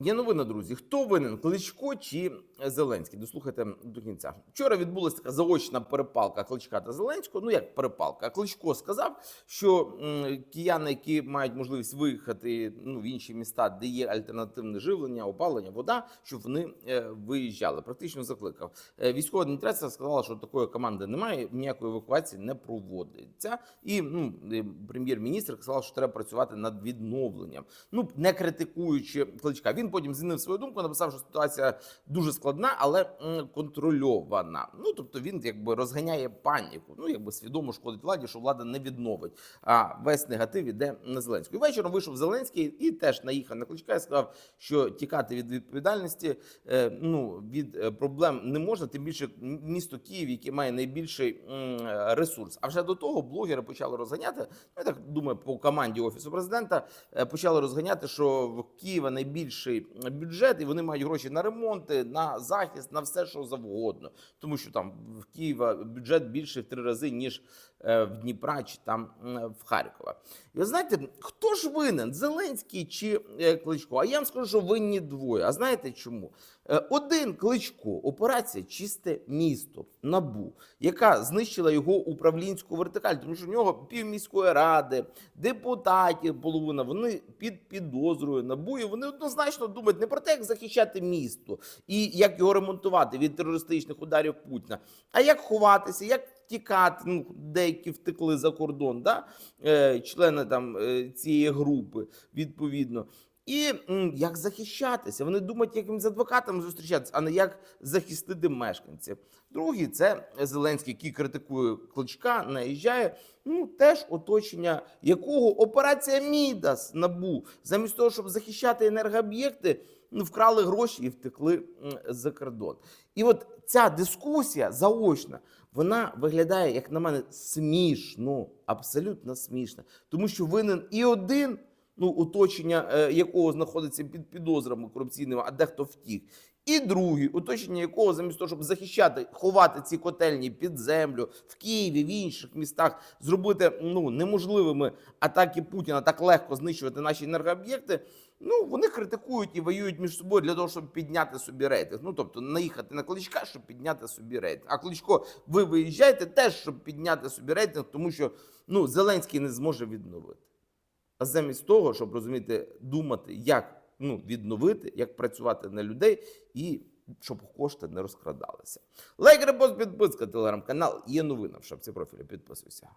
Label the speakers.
Speaker 1: Є новина, друзі. Хто винен? Кличко чи Зеленський? Дослухайте до кінця. Вчора відбулася така заочна перепалка Кличка та Зеленського. Ну як перепалка? Кличко сказав, що кияни, які мають можливість виїхати ну, в інші міста, де є альтернативне живлення, опалення, вода, щоб вони е, виїжджали. Практично закликав. Е, військова адміністрація сказала, що такої команди немає, ніякої евакуації не проводиться. І ну, е, прем'єр-міністр сказав, що треба працювати над відновленням. Ну не критикуючи кличка. Він потім змінив свою думку, написав, що ситуація дуже складна, але контрольована. Ну тобто він якби розганяє паніку. Ну якби свідомо шкодить владі, що влада не відновить. А весь негатив іде на Зеленського. І вечором вийшов Зеленський і теж наїхав на кличка і сказав, що тікати від відповідальності е, ну від е, проблем не можна. Тим більше місто Київ, яке має найбільший ресурс. А вже до того блогери почали розганяти. Ну, я так думаю, по команді офісу президента е, почали розганяти, що в Києва найбільший бюджет, і вони мають гроші на ремонти, на захист, на все, що завгодно. Тому що там в Києва бюджет більше в три рази, ніж е, в Дніпра чи там в Харкова. І ви знаєте, хто ж винен? Зеленський чи е, Кличко? А я вам скажу, що винні двоє. А знаєте чому? Е, Один кличко, операція Чисте місто набу, яка знищила його управлінську вертикаль, тому що в нього півміської ради, депутатів, половина вони під підозрою набу, і вони однозначно думають не про те, як захищати місто і як його ремонтувати від терористичних ударів Путіна, а як ховатися, як втікати. Ну, деякі втекли за кордон, да? е, члени там е, цієї групи відповідно. І як захищатися? Вони думають, як їм з адвокатами зустрічатися, а не як захистити мешканців. Другий це Зеленський, який критикує кличка, наїжджає. Ну теж оточення якого операція Мідас набу, замість того, щоб захищати енергооб'єкти, ну, вкрали гроші і втекли за кордон. І от ця дискусія заочна, вона виглядає, як на мене, смішно, абсолютно смішно, тому що винен і один ну, оточення е, якого знаходиться під підозрами корупційними, а дехто втік. І другий, оточення якого замість того, щоб захищати, ховати ці котельні під землю в Києві, в інших містах, зробити ну неможливими атаки Путіна так легко знищувати наші енергооб'єкти. Ну вони критикують і воюють між собою для того, щоб підняти собі рейтинг. Ну тобто наїхати на кличка, щоб підняти собі рейтинг. А кличко, ви виїжджаєте теж, щоб підняти собі рейтинг, тому що ну Зеленський не зможе відновити. А замість того, щоб розуміти, думати, як ну, відновити, як працювати на людей і щоб кошти не розкрадалися. Лайк, репост, підписка, телеграм-канал. Є новина в шапці профілю. Підписуйся.